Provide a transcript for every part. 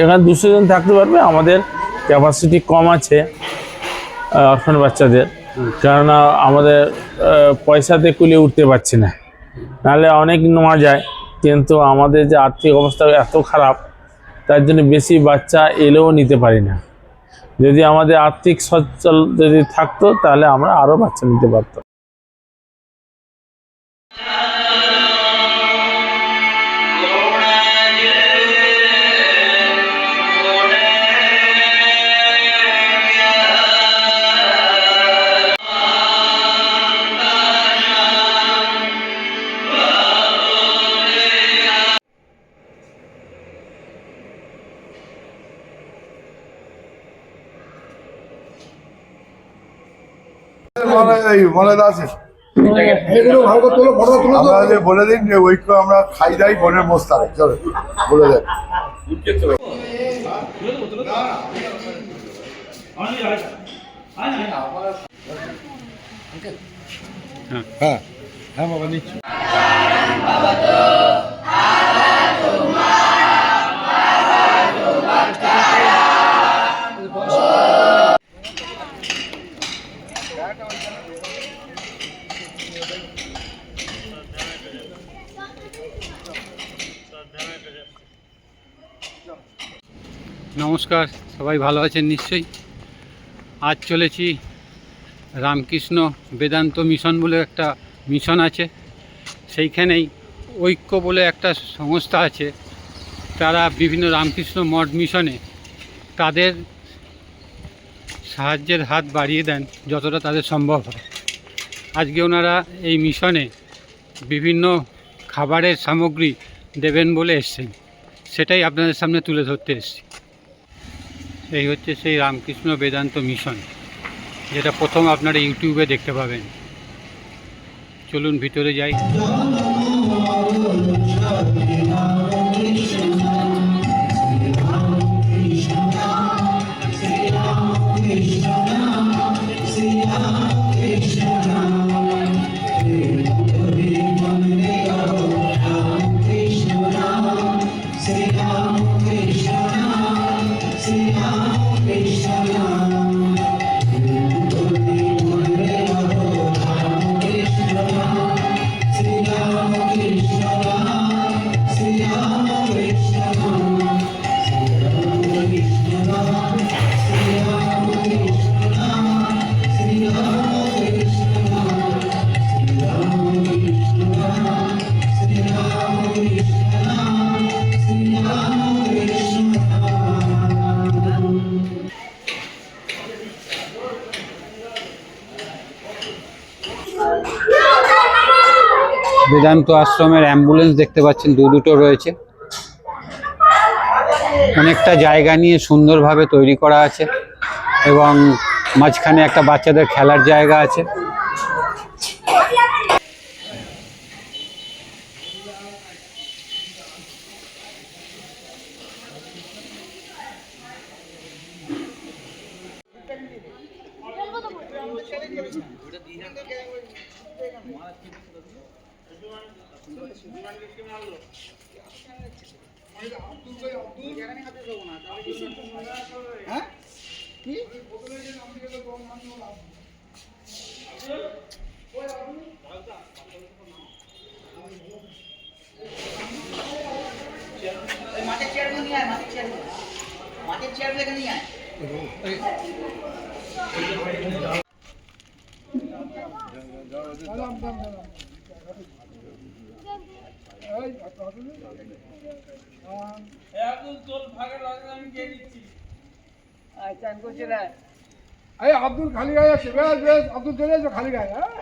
এখানে দুশো জন থাকতে পারবে, আমাদের ক্যাপাসিটি কম আছে অরফান বাচ্চাদের। কেননা আমাদের পয়সাতে কুলিয়ে উঠতে পারছি না। নাহলে অনেক নেওয়া যায়, কিন্তু আমাদের যে আর্থিক অবস্থা এত খারাপ, তার জন্য বেশি বাচ্চা এলেও নিতে পারি না। যদি আমাদের আর্থিক সচ্ছল যদি থাকতো, তাহলে আমরা আরও বাচ্চা নিতে পারতাম। এই মনে আছে। এগুলো ভালো করে তোলো ফটো তুলো আমরা যে বলে দিন যে ঐক্য আমরা খাই দাই বনের মোস্তারে চলো বলে দেন। হ্যাঁ হ্যাঁ বাবা নিচ্ছি। নমস্কার, সবাই ভালো আছেন নিশ্চয়ই? আজ চলেছি রামকৃষ্ণ বেদান্ত মিশন বলে একটা মিশন আছে। সেইখানেই ঐক্য বলে একটা সংস্থা আছে। তারা বিভিন্ন রামকৃষ্ণ মঠ মিশনে তাদের সাহায্যের হাত বাড়িয়ে দেন যতটা তাদের সম্ভব হয়। আজকে ওনারা এই মিশনে বিভিন্ন খাবারের সামগ্রী দেবেন বলে এসছেন। সেটাই আপনাদের সামনে তুলে ধরতে এসেছি। এই হচ্ছে সেই রামকৃষ্ণ বেদান্ত মিশন যেটা প্রথম আপনারা ইউটিউবে দেখতে পাবেন। চলুন ভিতরে যাই। বেদান্ত আশ্রমের অ্যাম্বুলেন্স দেখতে পাচ্ছেন, দু দুটো রয়েছে। অনেকটা জায়গা নিয়ে সুন্দরভাবে তৈরি করা আছে এবং মাঝখানে একটা বাচ্চাদের খেলার জায়গা আছে। মাঠের চেয়ার নিয়ে আয় মাঠের চেয়ার মাঠের চেয়ার নিয়ে আয় এই আব্দুল খালি গায়ে আছে বেশ বেশ আব্দুল চলে এসো খালি গায়ে হ্যাঁ?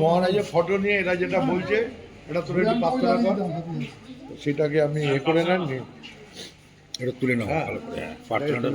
মহারাজের ফটো নিয়ে এরা যেটা বলছে এটা তুলে একটু পাত্র সেটাকে আমি এ করে নেননি এটা তুলে নেওয়া ভালো করে হ্যাঁ, প্রার্থনাটা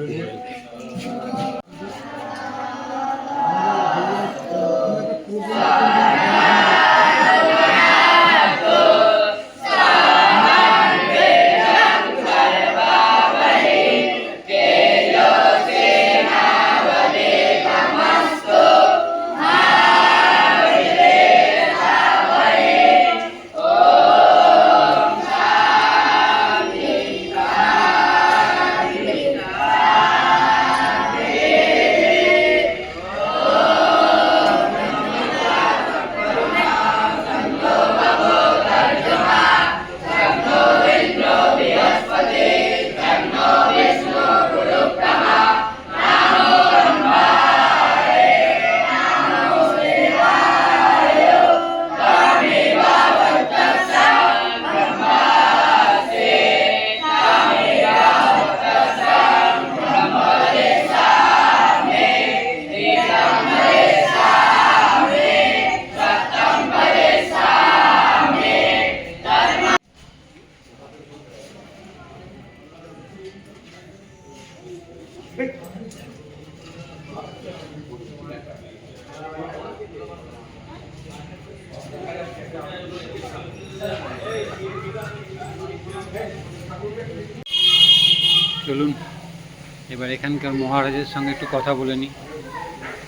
মহারাজের সঙ্গে একটু কথা বলে নিই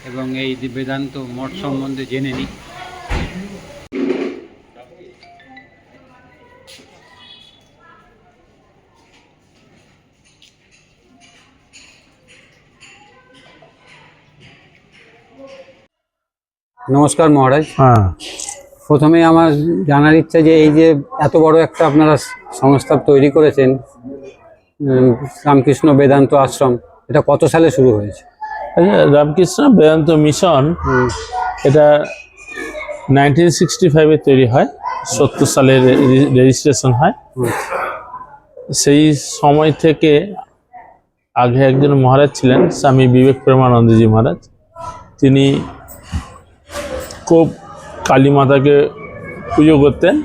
এবং এই বেদান্ত মঠ সম্বন্ধে জেনে নিই নমস্কার মহারাজ। হ্যাঁ। প্রথমে আমার জানার ইচ্ছা যে এই যে এত বড় একটা আপনারা সংস্থা তৈরি করেছেন রামকৃষ্ণ বেদান্ত আশ্রম এটা কত সালে শুরু হয়েছে? আচ্ছা, রামকৃষ্ণ বেদান্ত মিশন এটা নাইনটিন সিক্সটি ফাইভে তৈরি হয় সত্তর সালে রেজিস্ট্রেশন হয়। সেই সময় থেকে আগে একজন মহারাজ ছিলেন স্বামী বিবেক প্রেমানন্দজি মহারাজ। তিনি খুব কালী মাতাকে পুজো করতেন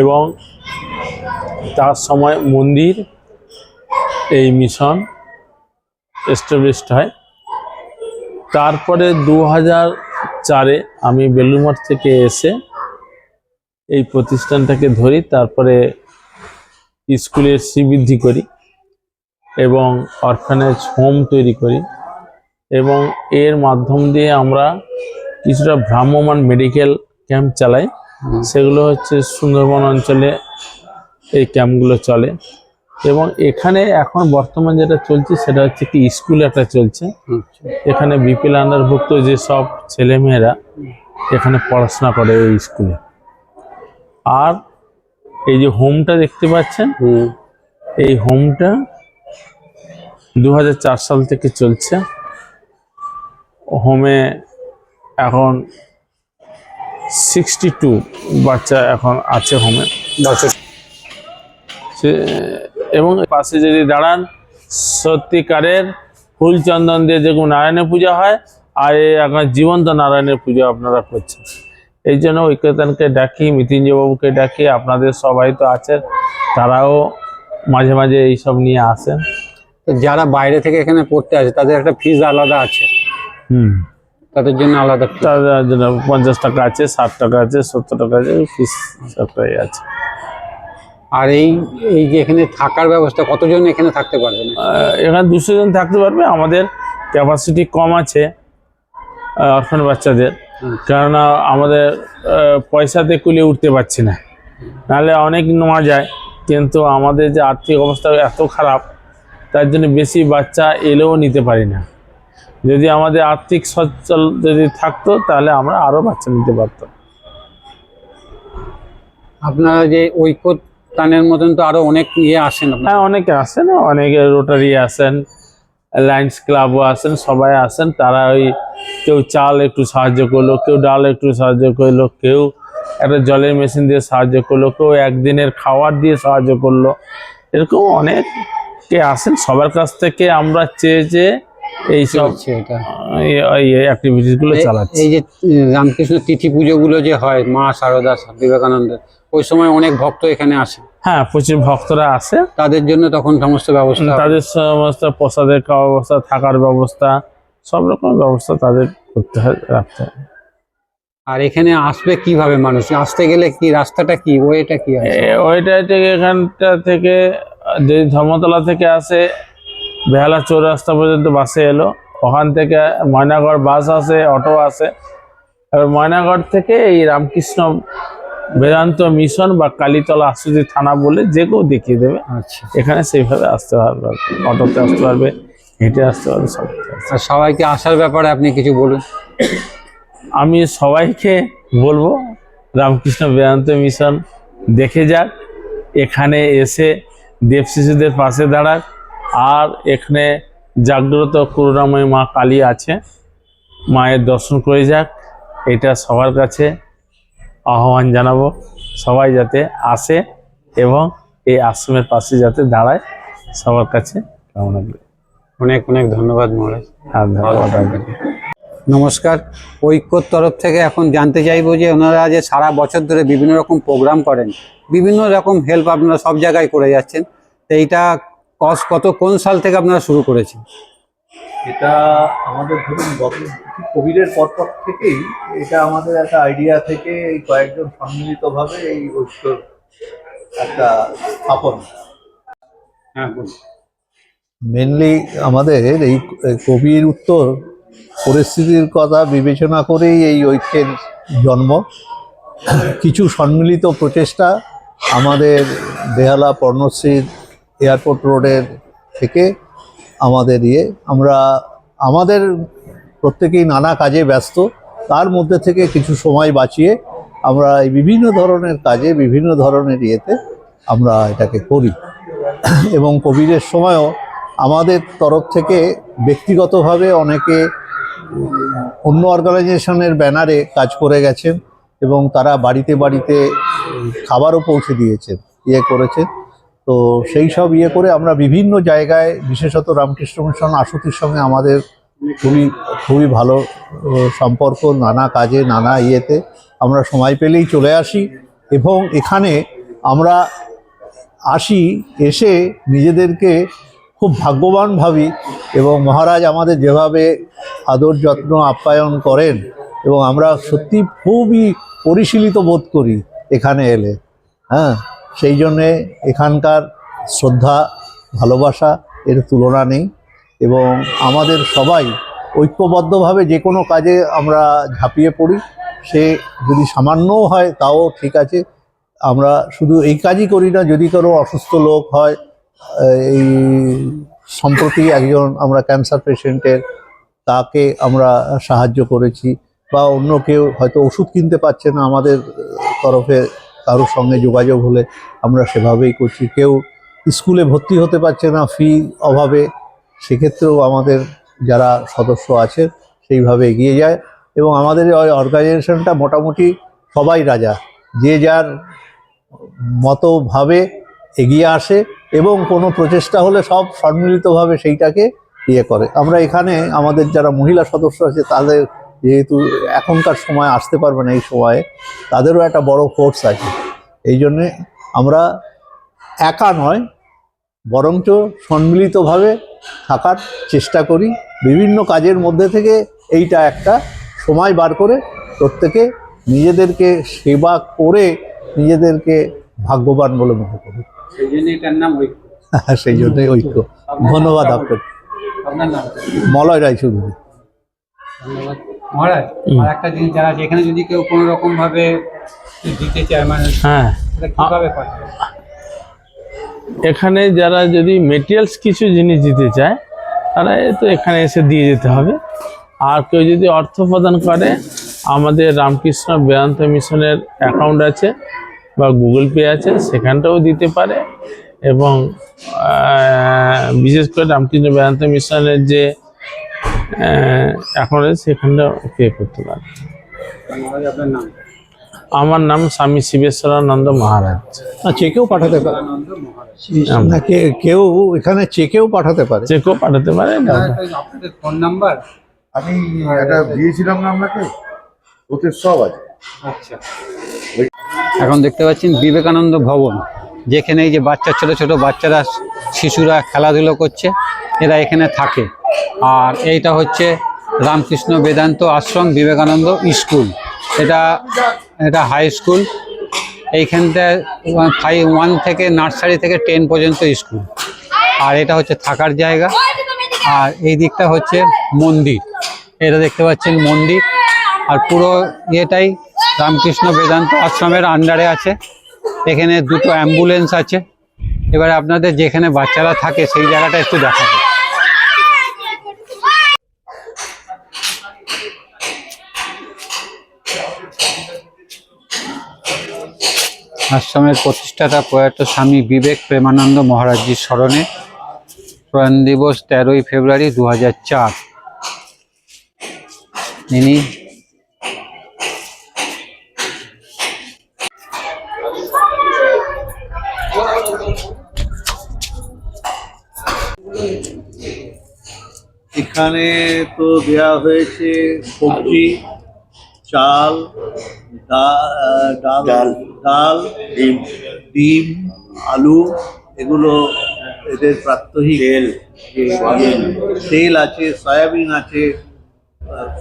এবং তার সময় মন্দির এই মিশন এস্টাবলিশড হয়। তারপরে দু হাজার চারে আমি বেলুমঠ থেকে এসে এই প্রতিষ্ঠানটাকে ধরি তারপরে স্কুলের শ্রীবৃদ্ধি করি এবং অরফানেজ হোম তৈরি করি এবং এর মাধ্যম দিয়ে আমরা কিছুটা ভ্রাম্যমান মেডিকেল ক্যাম্প চালাই। সেগুলো হচ্ছে সুন্দরবন অঞ্চলে এই ক্যাম্পগুলো চলে। এবং এখানে এখন বর্তমান যেটা চলছে সেটা হচ্ছে কি স্কুল একটা চলছে। আচ্ছা। এখানে বিপিএল আন্ডারভুক্ত যে সব ছেলেমেয়েরা এখানে পড়াশোনা করে এই স্কুলে। আর এই যে হোমটা দেখতে পাচ্ছেন এই হোমটা দু হাজার চার সাল থেকে চলছে। হোমে এখন সিক্সটি টু বাচ্চা এখন আছে হোমে। সে এবং পাশে যদি দাঁড়ান সত্যিকারের ফুল চন্দন দিয়ে যেরকম নারায়ণের পূজা হয় আর এই আপনার জীবন্ত নারায়ণের পুজো আপনারা করছেন। এই জন্য ঐক্যতানকে ডাকি মৃত্যুঞ্জয়বাবুকে ডাকি আপনাদের সবাই তো আছেন তারাও মাঝে মাঝে এইসব নিয়ে আসেন। যারা বাইরে থেকে এখানে পড়তে আসে তাদের একটা ফিজ আলাদা আছে। হুম। তাদের জন্য আলাদা তাদের জন্য পঞ্চাশ টাকা আছে ষাট টাকা আছে সত্তর টাকা আছে ফিস সবটাই আছে। আর এই এই যে এখানে থাকার ব্যবস্থা কতজন এখানে থাকতে পারবেন আহ, এখানে দুশো জন থাকতে পারবে আমাদের ক্যাপাসিটি কম আছে অরফান বাচ্চাদের। কেননা আমাদের পয়সাতে কুলিয়ে উঠতে পারছি না। নাহলে অনেক নেওয়া যায় কিন্তু আমাদের যে আর্থিক অবস্থা এত খারাপ তার জন্য বেশি বাচ্চা এলেও নিতে পারি না। যদি আমাদের আর্থিক সচ্ছল যদি থাকতো তাহলে আমরা আরও বাচ্চা নিতে পারতাম। আপনারা যে ঐক্যতানের মতন তো আরও অনেক ইয়ে আসেন আপনারা। হ্যাঁ অনেকে আসেন অনেকে রোটারি আসেন লায়ন্স ক্লাবও আসেন সবাই আসেন। তারা ওই কেউ চাল একটু সাহায্য করল কেউ ডাল একটু সাহায্য করল কেউ একটা জলের মেশিন দিয়ে সাহায্য করল কেউ একদিনের খাবার দিয়ে সাহায্য করল। এরকম অনেকে আসেন সবার কাছ থেকে আমরা চেয়ে চেয়ে এই সব চলছে এটা। এই গুলো এই- চালাচ্ছে। এই যে রামকৃষ্ণ তিথি পুজোগুলো যে হয় মা শারদা বিবেকানন্দের ওই সময় অনেক ভক্ত এখানে আসে। হ্যাঁ প্রচুর ভক্তরা আসে। তাদের জন্য তখন সমস্ত ব্যবস্থা। তাদের সমস্ত প্রসাদের খাওয়া ব্যবস্থা থাকার ব্যবস্থা সব রকম ব্যবস্থা তাদের করতে হয় রাখতে হয়। আর এখানে আসবে কীভাবে মানুষ? আসতে গেলে কি রাস্তাটা কি? ওয়েটা কি ওইটা থেকে এখানটা থেকে যদি ধর্মতলা থেকে আসে বেহালা চৌরাস্তা পর্যন্ত বাসে এলো। ওখান থেকে ময়নাগড় বাস আসে অটো আসে। এবার ময়নাগড় থেকে এই রামকৃষ্ণ বেদান্ত মিশন বা কালীতলা আশুতি থানা বলে যে কেউ দেখিয়ে দেবে। আচ্ছা। এখানে সেইভাবে আসতে পারবে অটোতে আসতে পারবে হেঁটে আসতে পারবে সব আর সবাইকে আসার ব্যাপারে আপনি কিছু বলুন। আমি সবাইকে বলব রামকৃষ্ণ বেদান্ত মিশন দেখে যাক এখানে এসে দেব শিশুদের পাশে দাঁড়াক আর এখানে জাগ্রত করুণাময় মা কালী আছে মায়ের দর্শন করে যাক এটা সবার কাছে আহ্বান জানাব সবাই যাতে আসে এবং এই আশ্রমের পাশে যাতে দাঁড়ায় সবার কাছে কামনা করি। অনেক অনেক ধন্যবাদ মহারাজ। ধন্যবাদ। নমস্কার। ঐক্যর তরফ থেকে এখন জানতে চাইব যে ওনারা যে সারা বছর ধরে বিভিন্ন রকম প্রোগ্রাম করেন বিভিন্ন রকম হেল্প আপনারা সব জায়গায় করে যাচ্ছেন তো এইটা কস কত কোন সাল থেকে আপনারা শুরু করেছেন? এটা আমাদের ধরুন গত কোভিডের পরপর থেকেই এটা আমাদের একটা আইডিয়া থেকে এই কয়েকজন সম্মিলিতভাবে এই ঐক্যর একটা স্থাপন। হ্যাঁ মেনলি আমাদের এই কবির উত্তর পরিস্থিতির কথা বিবেচনা করেই এই ঐক্যের জন্ম। কিছু সম্মিলিত প্রচেষ্টা আমাদের বেহালা পর্ণশ্রীর এয়ারপোর্ট রোডের থেকে আমাদের ইয়ে। আমরা, আমাদের প্রত্যেকেই নানা কাজে ব্যস্ত। তার মধ্যে থেকে কিছু সময় বাঁচিয়ে আমরা এই বিভিন্ন ধরনের কাজে, বিভিন্ন ধরনের ইয়েতে আমরা এটাকে করি। এবং কোভিডের সময়ও আমাদের তরফ থেকে ব্যক্তিগতভাবে অনেকে অন্য অর্গানাইজেশনের ব্যানারে কাজ করে গেছেন এবং তারা বাড়িতে বাড়িতে খাবারও পৌঁছে দিয়েছেন ইয়ে করেছেন। তো সেই সব ইয়ে করে আমরা বিভিন্ন জায়গায়, বিশেষত রামকৃষ্ণ মিশন আশুতির সঙ্গে আমাদের খুবই খুবই ভালো সম্পর্ক, নানা কাজে, নানা ইয়েতে আমরা সময় পেলেই চলে আসি এবং এখানে আমরা আসি, এসে নিজেদেরকে খুব ভাগ্যবান ভাবি এবং মহারাজ আমাদের যেভাবে আদর যত্ন আপ্যায়ন করেন এবং আমরা সত্যি খুবই পরিশীলিত বোধ করি এখানে এলে হ্যাঁ। সেই জন্যে এখানকার শ্রদ্ধা, ভালোবাসা এর তুলনা নেই এবং আমাদের সবাই ঐক্যবদ্ধভাবে যে কোনো কাজে আমরা ঝাঁপিয়ে পড়ি। সে যদি সামান্যও হয় তাও ঠিক আছে। আমরা শুধু এই কাজই করি না, যদি কোনো অসুস্থ লোক হয়, এই সম্প্রতি একজন আমরা ক্যান্সার পেশেন্টের, তাকে আমরা সাহায্য করেছি বা অন্য কেউ হয়তো ওষুধ কিনতে পারছে না আমাদের তরফে কারোর সঙ্গে যোগাযোগ হলে আমরা সেভাবেই করছি। কেউ স্কুলে ভর্তি হতে পারছে না ফি অভাবে, সেক্ষেত্রেও আমাদের যারা সদস্য আছে সেইভাবে এগিয়ে যায় এবং আমাদের ওই অর্গানাইজেশনটা মোটামুটি সবাই রাজা, যে যার মতোভাবে এগিয়ে আসে এবং কোনো প্রচেষ্টা হলে সব সম্মিলিতভাবে সেইটাকে ইয়ে করে। আমরা এখানে আমাদের যারা মহিলা সদস্য আছে তাদের যেহেতু এখনকার সময় আসতে পারবে না এই সময়ে তাদেরও একটা বড় ফোর্স আছে। এই জন্যে আমরা একা নয় বরঞ্চ সম্মিলিতভাবে থাকার চেষ্টা করি। বিভিন্ন কাজের মধ্যে থেকে এইটা একটা সময় বার করে প্রত্যেকে নিজেদেরকে সেবা করে নিজেদেরকে ভাগ্যবান বলে মনে করি। সেই জন্য এটার নাম ঐক্য। সেই জন্যই ঐক্য। ধন্যবাদ আপনার মলয় রায়চৌধুরী। ধন্যবাদ। মহারাজ আর একটা জিনিস যদি কেউ কোনো রকম ভাবে দিতে চায় মানে হ্যাঁ। কীভাবে এখানে যারা যদি মেটেরিয়ালস কিছু জিনিস দিতে চায় তারা তো এখানে এসে দিয়ে যেতে হবে। আর কেউ যদি অর্থ প্রদান করে আমাদের রামকৃষ্ণ বেদান্ত মিশনের অ্যাকাউন্ট আছে বা গুগল পে আছে সেখানটাও দিতে পারে। এবং বিশেষ করে রামকৃষ্ণ বেদান্ত মিশনের যে আছে সেখানটাও পে করতে পারে মহারাজ আপনার নাম আমার নাম স্বামী শিবেশ্বরানন্দ মহারাজ। চেকেও পাঠাতে পারে। কেউ এখানে চেকেও পাঠাতে পারে। চেকেও পাঠাতে পারে ফোন নাম্বার আমি একটা দিয়েছিলাম না আপনাকে? ওতে সব আছে। আচ্ছা। এখন দেখতে পাচ্ছেন বিবেকানন্দ ভবন যেখানে এই যে বাচ্চা ছোট ছোট বাচ্চারা শিশুরা খেলাধুলো করছে। এরা এখানে থাকে। আর এইটা হচ্ছে রামকৃষ্ণ বেদান্ত আশ্রম বিবেকানন্দ স্কুল। এটা এটা হাই স্কুল এইখানটায় ফাইভ ওয়ান থেকে নার্সারি থেকে টেন পর্যন্ত স্কুল। আর এটা হচ্ছে থাকার জায়গা। আর এই দিকটা হচ্ছে মন্দির। এটা দেখতে পাচ্ছেন মন্দির। আর পুরো ইয়েটাই রামকৃষ্ণ বেদান্ত আশ্রমের আন্ডারে আছে। এখানে দুটো অ্যাম্বুলেন্স আছে। এবারে আপনাদের যেখানে বাচ্চারা থাকে সেই জায়গাটা একটু দেখাবো। আশ্রমের প্রতিষ্ঠাতা প্রয়াত স্বামী বিবেক প্রেমানন্দ মহারাজজির স্মরণে প্রয়াণ দিবস তেরোই ফেব্রুয়ারি দু চার। ইনি এখানে তো দেয়া হয়েছে সবজি চাল ডা- ডাল ডাল। ডিম ডিম আলু এগুলো এদের প্রাত্যহিক তেল। তেল। আছে সয়াবিন আছে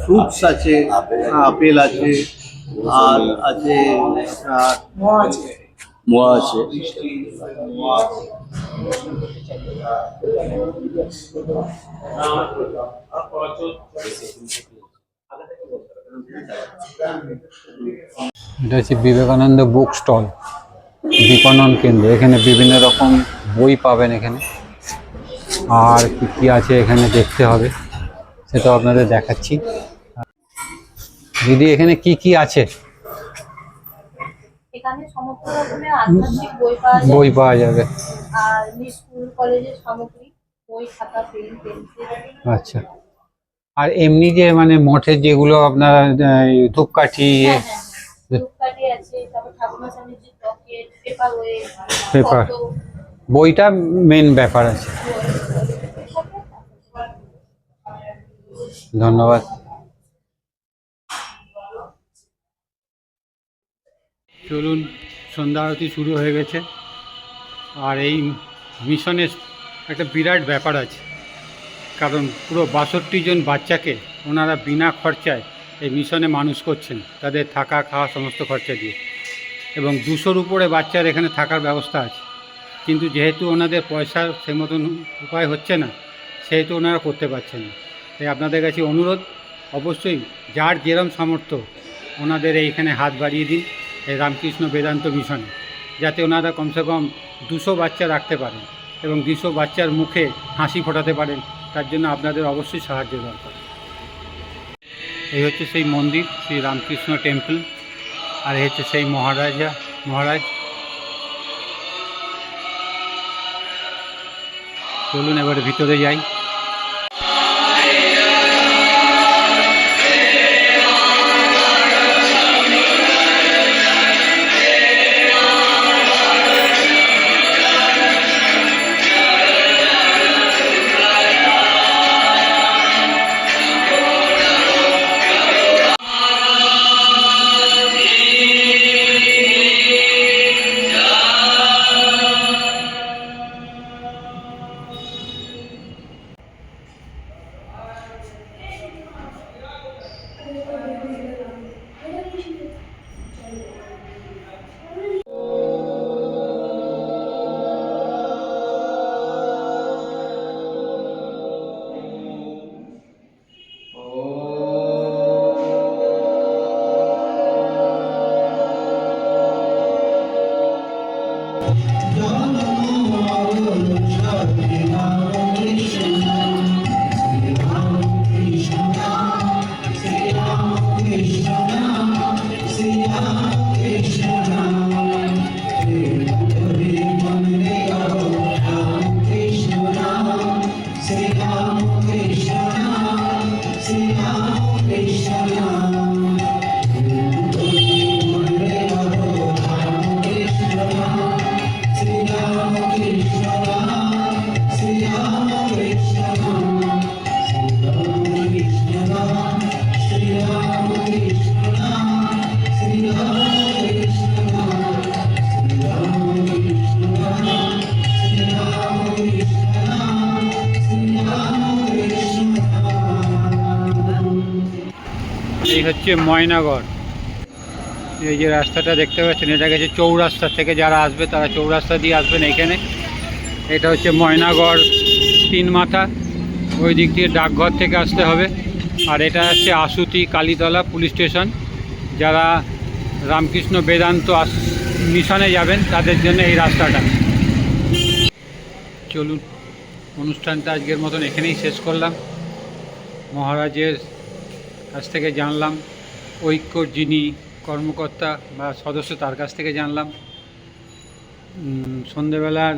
ফ্রুটস আছে আপেল আছে আর আছে মোয়া আছে। মোয়া আছে এটা হচ্ছে বিবেকানন্দ বুক স্টল বিপণন কেন্দ্র। এখানে বিভিন্ন রকম বই পাবেন এখানে। আর কি কি আছে এখানে দেখতে হবে সেটা আপনাদের দেখাচ্ছি। দিদি এখানে কি কি আছে? এখানে সমস্ত রকমের আধ্যাত্মিক বই পাওয়া যায় বই পাওয়া যাবে। আর স্কুল কলেজের সামগ্রী বই খাতা পেন পেন্সিল। আচ্ছা। আর এমনি যে মানে মঠের যেগুলো আপনার ধূপকাঠি হ্যাঁ হ্যাঁ। পেপার বইটা মেন ব্যাপার আছে। ধন্যবাদ। চলুন সন্ধ্যা আরতি শুরু হয়ে গেছে। আর এই মিশনের একটা বিরাট ব্যাপার আছে। কারণ পুরো বাষট্টি জন বাচ্চাকে ওনারা বিনা খরচায় এই মিশনে মানুষ করছেন, তাদের থাকা, খাওয়া সমস্ত খরচা দিয়ে। এবং দুশোর উপরে বাচ্চার এখানে থাকার ব্যবস্থা আছে। কিন্তু যেহেতু ওনাদের পয়সার সে মতন উপায় হচ্ছে না, সেহেতু ওনারা করতে পারছেন না। তাই আপনাদের কাছে অনুরোধ, অবশ্যই যার যেরম সামর্থ্য ওনাদের এইখানে হাত বাড়িয়ে দিন এই রামকৃষ্ণ বেদান্ত মিশনে, যাতে ওনারা কমসে কম দুশো বাচ্চা রাখতে পারেন। এবং দুশো বাচ্চার মুখে হাসি ফোটাতে পারেন, তার জন্য আপনাদের অবশ্যই সাহায্য দরকার। এই হচ্ছে সেই মন্দির, শ্রী রামকৃষ্ণ টেম্পল, আর এই হচ্ছে সেই মহারাজা, মহারাজ। চলুন এবার ভিতরে যাই। হচ্ছে ময়নাগড়। এই যে রাস্তাটা দেখতে পাচ্ছেন, এটা গেছে চৌরাস্তা থেকে যারা আসবে, তারা চৌরাস্তা দিয়ে আসবেন এখানে। এটা হচ্ছে ময়নাগড় তিন মাথা, ওই দিক দিয়ে ডাকঘর থেকে আসতে হবে। আর এটা হচ্ছে আশুতি কালীতলা পুলিশ স্টেশন। যারা রামকৃষ্ণ বেদান্ত মিশনে যাবেন, তাদের জন্য এই রাস্তাটা। চলুন, অনুষ্ঠানটা আজকের মতন এখানেই শেষ করলাম। মহারাজের কাছ থেকে জানলাম, ঐক্য যিনি কর্মকর্তা বা সদস্য তার কাছ থেকে জানলাম। সন্ধেবেলার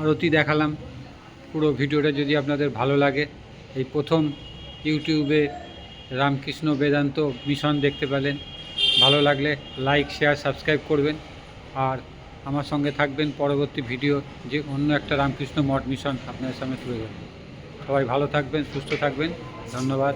আরতি দেখালাম। পুরো ভিডিওটা যদি আপনাদের ভালো লাগে, এই প্রথম ইউটিউবে রামকৃষ্ণ বেদান্ত মিশন দেখতে পেলেন। ভালো লাগলে লাইক, শেয়ার, সাবস্ক্রাইব করবেন। আর আমার সঙ্গে থাকবেন পরবর্তী ভিডিও যে অন্য একটা রামকৃষ্ণ মঠ মিশন আপনাদের সামনে তুলে ধরবেন সবাই ভালো থাকবেন, সুস্থ থাকবেন। ধন্যবাদ।